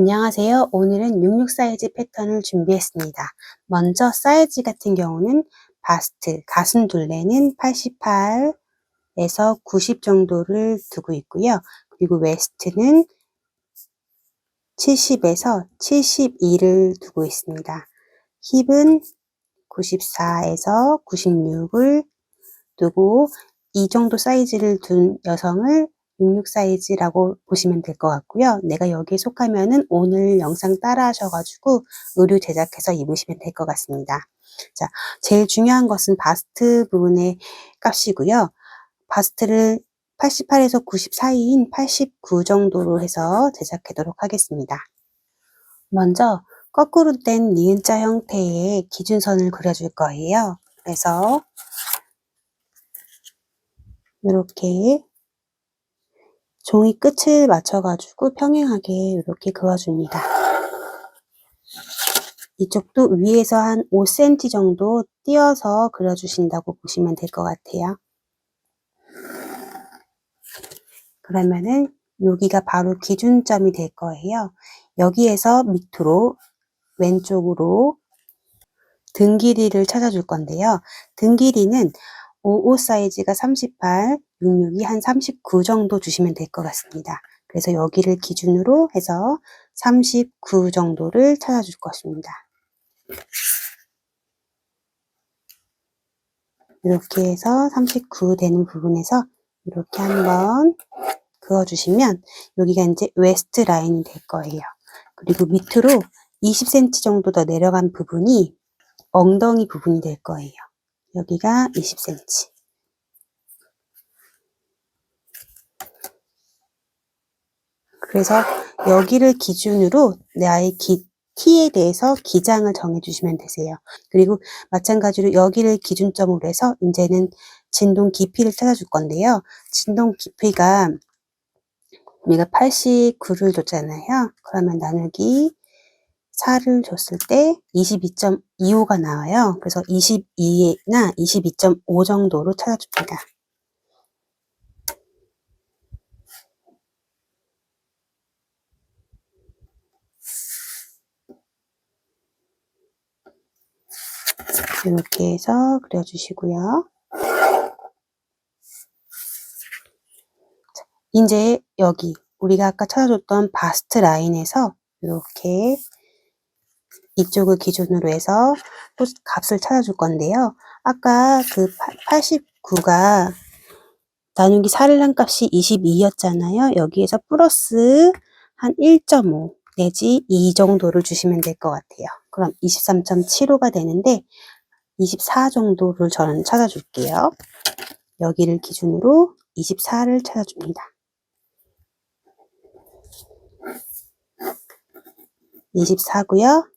안녕하세요. 오늘은 66 사이즈 패턴을 준비했습니다. 먼저 사이즈 같은 경우는 바스트, 가슴 둘레는 88에서 90 정도를 두고 있고요. 그리고 웨스트는 70에서 72를 두고 있습니다. 힙은 94에서 96을 두고 이 정도 사이즈를 둔 여성을 66 사이즈라고 보시면 될 것 같고요. 내가 여기에 속하면은 오늘 영상 따라 하셔가지고 의류 제작해서 입으시면 될 것 같습니다. 자, 제일 중요한 것은 바스트 부분의 값이고요. 바스트를 88에서 90 사이인 89 정도로 해서 제작하도록 하겠습니다. 먼저 거꾸로 된 니은자 형태의 기준선을 그려줄 거예요. 그래서 이렇게 종이 끝을 맞춰가지고 평행하게 이렇게 그어줍니다. 이쪽도 위에서 한 5cm 정도 띄어서 그려주신다고 보시면 될 것 같아요. 그러면은 여기가 바로 기준점이 될 거예요. 여기에서 밑으로 왼쪽으로 등 길이를 찾아줄 건데요. 등 길이는 55 사이즈가 38, 66이 한 39 정도 주시면 될 것 같습니다. 그래서 여기를 기준으로 해서 39 정도를 찾아줄 것입니다. 이렇게 해서 39 되는 부분에서 이렇게 한번 그어주시면 여기가 이제 웨스트 라인이 될 거예요. 그리고 밑으로 20cm 정도 더 내려간 부분이 엉덩이 부분이 될 거예요. 여기가 20cm. 그래서 여기를 기준으로 나의 기, 키에 대해서 기장을 정해주시면 되세요. 그리고 마찬가지로 여기를 기준점으로 해서 이제는 진동 깊이를 찾아줄 건데요. 진동 깊이가 우리가 89를 줬잖아요. 그러면 나누기 4를 줬을 때 22.25가 나와요. 그래서 22나 22.5 정도로 찾아줍니다. 이렇게 해서 그려주시고요. 이제 여기 우리가 아까 찾아줬던 바스트 라인에서 이렇게 이쪽을 기준으로 해서 또 값을 찾아줄 건데요. 아까 그 89가 나누기 4를 한 값이 22였잖아요. 여기에서 플러스 한 1.5 내지 2 정도를 주시면 될 것 같아요. 그럼 23.75가 되는데 24 정도를 저는 찾아줄게요. 여기를 기준으로 24를 찾아줍니다. 24고요.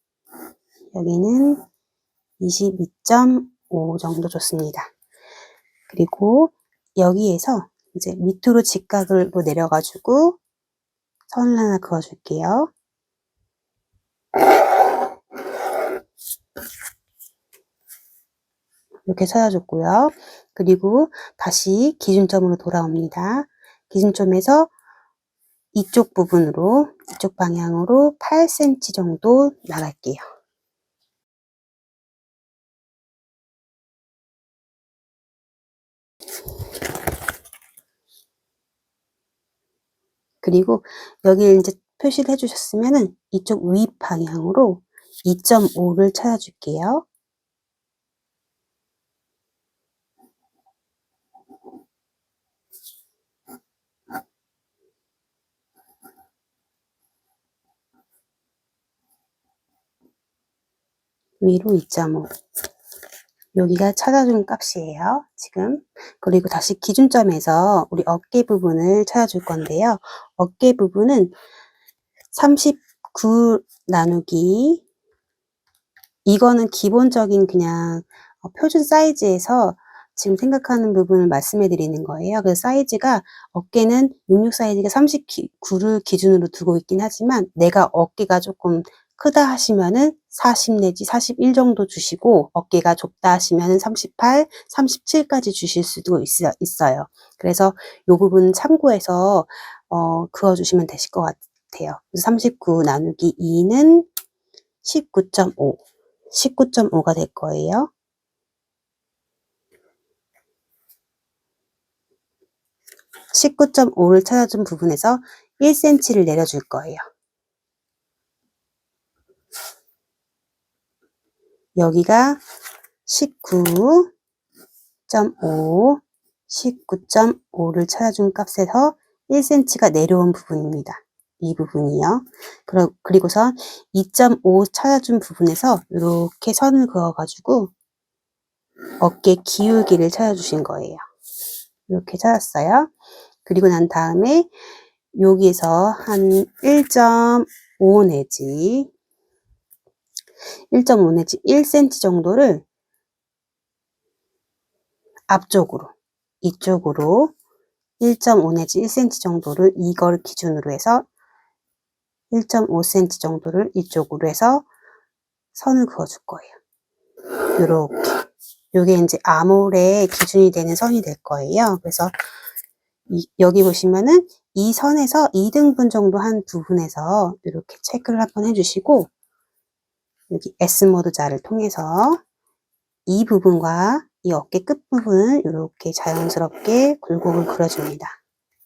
여기는 22.5 정도 좋습니다. 그리고 여기에서 이제 밑으로 직각으로 내려가지고 선을 하나 그어줄게요. 이렇게 찾아줬고요. 그리고 다시 기준점으로 돌아옵니다. 기준점에서 이쪽 부분으로, 이쪽 방향으로 8cm 정도 나갈게요. 그리고 여기 이제 표시를 해주셨으면은 이쪽 위 방향으로 2.5를 찾아줄게요. 위로 2.5 여기가 찾아준 값이에요. 지금 그리고 다시 기준점에서 우리 어깨 부분을 찾아줄 건데요. 어깨 부분은 39 나누기 이거는 기본적인 그냥 어, 표준 사이즈에서 지금 생각하는 부분을 말씀해 드리는 거예요. 그 사이즈가 어깨는 66 사이즈가 39를 기준으로 두고 있긴 하지만 내가 어깨가 조금 크다 하시면은 40 내지 41 정도 주시고 어깨가 좁다 하시면은 38, 37까지 주실 수도 있어, 요 그래서 이 부분 참고해서 어, 그어주시면 되실 것 같, 같아요. 39 나누기 2는 19.5. 19.5가 될 거예요. 19.5를 찾아준 부분에서 1cm를 내려줄 거예요. 여기가 19.5, 19.5를 찾아준 값에서 1cm가 내려온 부분입니다. 이 부분이요. 그리고선 2.5 찾아준 부분에서 이렇게 선을 그어가지고 어깨 기울기를 찾아주신 거예요. 이렇게 찾았어요. 그리고 난 다음에 여기에서 한 1.5 내지 1.5 내지 1cm 정도를 앞쪽으로 이쪽으로 1.5 내지 1cm 정도를 이걸 기준으로 해서 1.5cm 정도를 이쪽으로 해서 선을 그어줄 거예요. 이렇게 요게 이제 아몰의 기준이 되는 선이 될 거예요. 그래서 이, 여기 보시면은 이 선에서 2등분 정도 한 부분에서 이렇게 체크를 한번 해주시고 여기 S모드 자를 통해서 이 부분과 이 어깨 끝부분을 이렇게 자연스럽게 굴곡을 그려줍니다.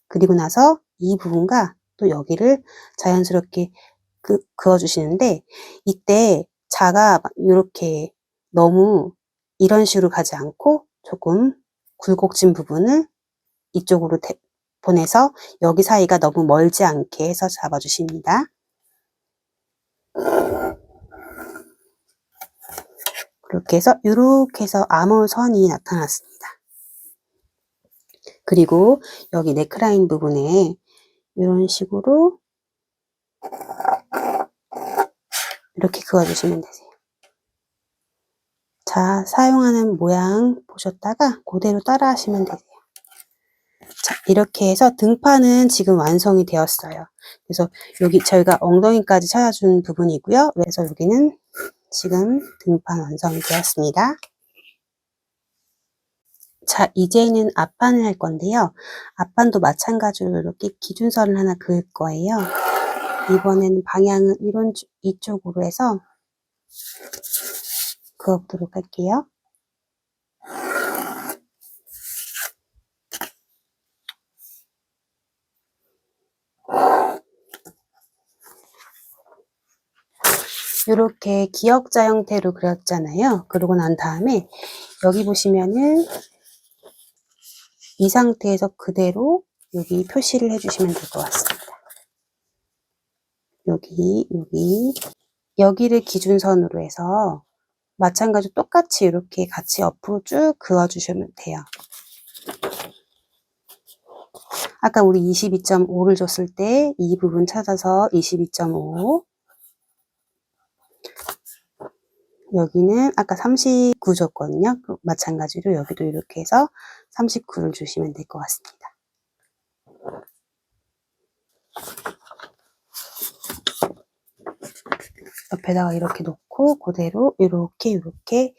그리고 나서 이 부분과 또 여기를 자연스럽게 그, 그어주시는데 이때 자가 이렇게 너무 이런 식으로 가지 않고 조금 굴곡진 부분을 이쪽으로 대, 보내서 여기 사이가 너무 멀지 않게 해서 잡아주십니다. 그렇게 해서 이렇게 해서 암홀 선이 나타났습니다. 그리고 여기 네크라인 부분에 이런 식으로 이렇게 그어주시면 되세요. 자, 사용하는 모양 보셨다가 그대로 따라 하시면 되세요. 자, 이렇게 해서 등판은 지금 완성이 되었어요. 그래서 여기 저희가 엉덩이까지 찾아준 부분이고요. 그래서 여기는 지금 등판 완성이 되었습니다. 자, 이제는 앞판을 할 건데요. 앞판도 마찬가지로 이렇게 기준선을 하나 그을 거예요. 이번에는 방향은 이런 이쪽으로 해서 그어보도록 할게요. 이렇게 기역자 형태로 그렸잖아요. 그러고 난 다음에 여기 보시면은 이 상태에서 그대로 여기 표시를 해주시면 될 것 같습니다. 여기, 여기, 여기를 기준선으로 해서 마찬가지로 똑같이 이렇게 같이 옆으로 쭉 그어주시면 돼요. 아까 우리 22.5를 줬을 때 이 부분 찾아서 22.5 여기는 아까 39 줬거든요. 마찬가지로 여기도 이렇게 해서 39를 주시면 될 것 같습니다. 옆에다가 이렇게 놓고 그대로 이렇게 이렇게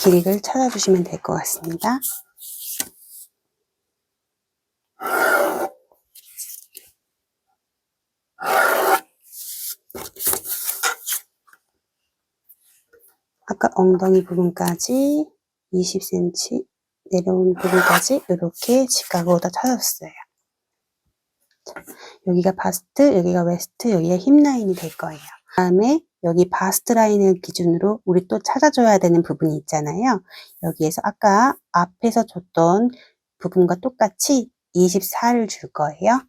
길이를 찾아주시면 될 것 같습니다. 아까 엉덩이 부분까지 20cm 내려온 부분까지 이렇게 직각으로 다 찾았어요. 여기가 바스트, 여기가 웨스트, 여기가 힙 라인이 될 거예요. 그 다음에 여기 바스트 라인을 기준으로 우리 또 찾아줘야 되는 부분이 있잖아요. 여기에서 아까 앞에서 줬던 부분과 똑같이 24를 줄 거예요.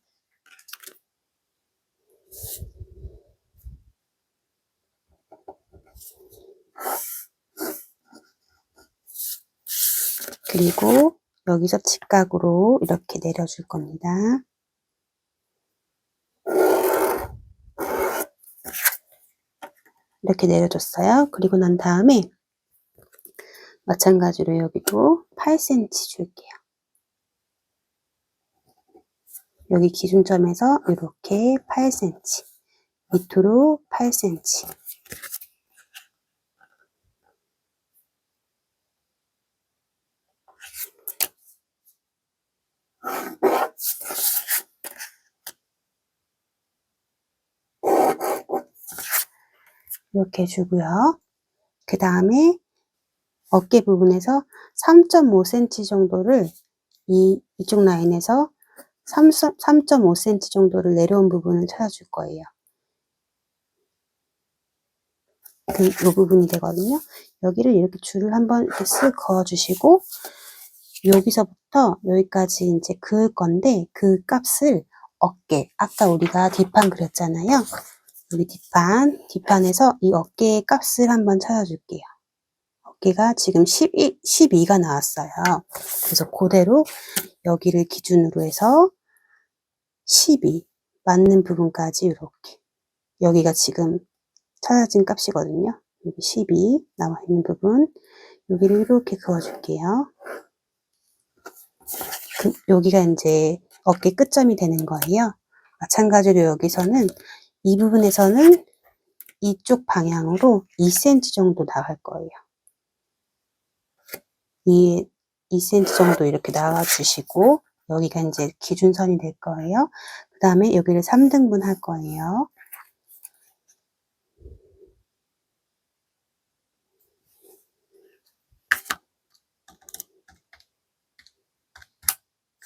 그리고 여기서 직각으로 이렇게 내려줄 겁니다. 이렇게 내려줬어요. 그리고 난 다음에 마찬가지로 여기도 8cm 줄게요. 여기 기준점에서 이렇게 8cm 밑으로 8cm 이렇게 해주고요. 그 다음에 어깨 부분에서 3.5cm 정도를 이, 이쪽 라인에서 3.5cm 정도를 내려온 부분을 찾아줄 거예요. 그, 이 부분이 되거든요. 여기를 이렇게 줄을 한번 이렇게 쓱 그어주시고, 여기서부터 여기까지 이제 그을 건데, 그 값을 어깨, 아까 우리가 뒷판 그렸잖아요. 여기 뒷판, 뒷판에서 이 어깨의 값을 한번 찾아줄게요. 어깨가 지금 12, 12가 나왔어요. 그래서 그대로 여기를 기준으로 해서 12 맞는 부분까지 이렇게 여기가 지금 찾아진 값이거든요. 여기 12 나와 있는 부분 여기를 이렇게 그어줄게요. 그, 여기가 이제 어깨 끝점이 되는 거예요. 마찬가지로 여기서는 이 부분에서는 이쪽 방향으로 2cm 정도 나갈 거예요. 이 2cm 정도 이렇게 나와 주시고 여기가 이제 기준선이 될 거예요. 그 다음에 여기를 3등분 할 거예요.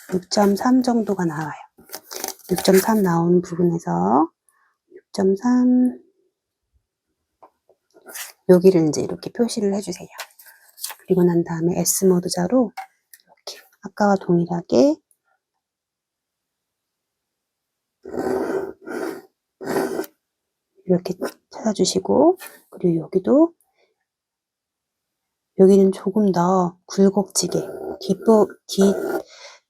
(6.3) 정도가 나와요. 6.3 나오는 부분에서 6.3 여기를 이제 이렇게 표시를 해주세요. 그리고 난 다음에 S 모드 자로 이렇게 아까와 동일하게 이렇게 찾아주시고 그리고 여기도 여기는 조금 더 굴곡지게 뒷부, 뒷,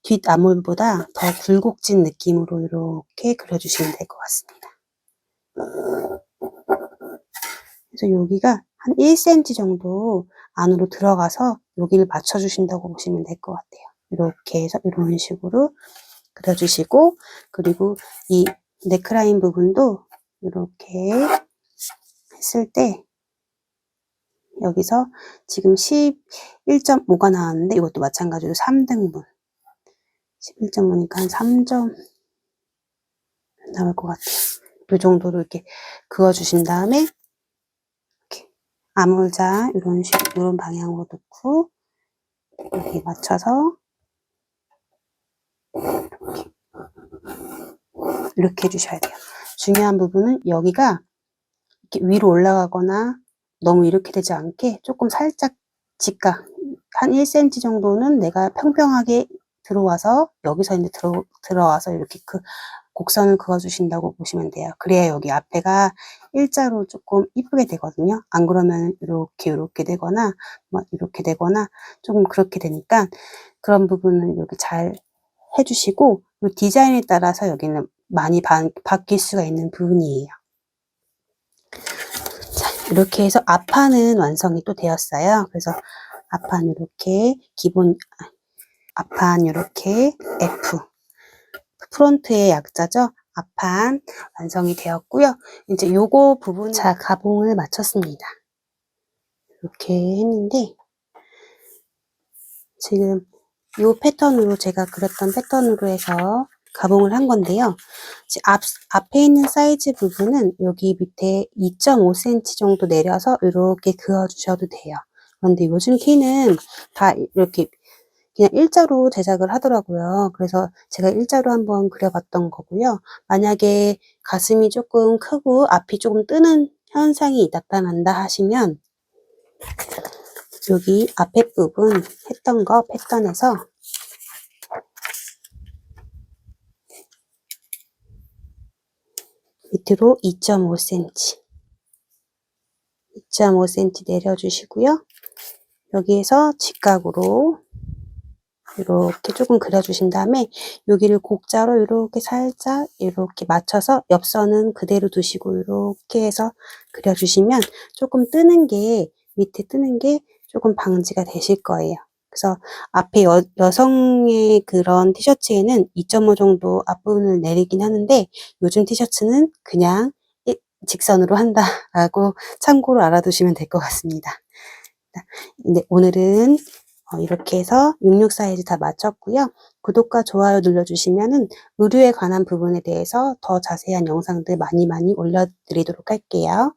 뒷나물보다 더 굴곡진 느낌으로 이렇게 그려주시면 될 것 같습니다. 그래서 여기가 한 1cm 정도 안으로 들어가서 여기를 맞춰주신다고 보시면 될 것 같아요. 이렇게 해서 이런 식으로 그려주시고 그리고 이 네크라인 부분도 이렇게 했을 때 여기서 지금 11.5가 나왔는데 이것도 마찬가지로 3등분 11.5니까 한 3점 나올 것 같아요. 이 정도로 이렇게 그어주신 다음에 이렇게 암홀자 이런 식 이런 방향으로 놓고 이렇게 맞춰서 이렇게 이렇게 해주셔야 돼요. 중요한 부분은 여기가 이렇게 위로 올라가거나 너무 이렇게 되지 않게 조금 살짝 직각 한 1cm 정도는 내가 평평하게 들어와서 여기서 이제 들어, 들어와서 이렇게 그 곡선을 그어주신다고 보시면 돼요. 그래야 여기 앞에가 일자로 조금 이쁘게 되거든요. 안 그러면 이렇게 이렇게 되거나 뭐 이렇게 되거나 조금 그렇게 되니까 그런 부분은 이렇게 잘 해주시고 디자인에 따라서 여기는 많이 바, 바뀔 수가 있는 부분이에요. 자, 이렇게 해서 앞판은 완성이 또 되었어요. 그래서 앞판 이렇게 기본 앞판 이렇게 F 프론트의 약자죠. 앞판 완성이 되었고요. 이제 요거 부분 자 가봉을 마쳤습니다. 이렇게 했는데 지금 요 패턴으로 제가 그렸던 패턴으로 해서 가봉을 한 건데요. 앞, 앞에 있는 사이즈 부분은 여기 밑에 2.5cm 정도 내려서 이렇게 그어주셔도 돼요. 그런데 요즘 키는 다 이렇게 그냥 일자로 제작을 하더라고요. 그래서 제가 일자로 한번 그려봤던 거고요. 만약에 가슴이 조금 크고 앞이 조금 뜨는 현상이 나타난다 하시면 여기 앞에 부분 했던 거 패턴에서 밑으로 2.5cm 2.5cm 내려주시고요. 여기에서 직각으로 이렇게 조금 그려주신 다음에 여기를 곡자로 이렇게 살짝 이렇게 맞춰서 옆선은 그대로 두시고 이렇게 해서 그려주시면 조금 뜨는 게 밑에 뜨는 게 조금 방지가 되실 거예요. 그래서 앞에 여, 여성의 그런 티셔츠에는 2.5 정도 앞부분을 내리긴 하는데 요즘 티셔츠는 그냥 직선으로 한다라고 참고로 알아두시면 될 것 같습니다. 네, 오늘은 어, 이렇게 해서 66 사이즈 다 마쳤고요. 구독과 좋아요 눌러주시면은 의류에 관한 부분에 대해서 더 자세한 영상들 많이 많이 올려드리도록 할게요.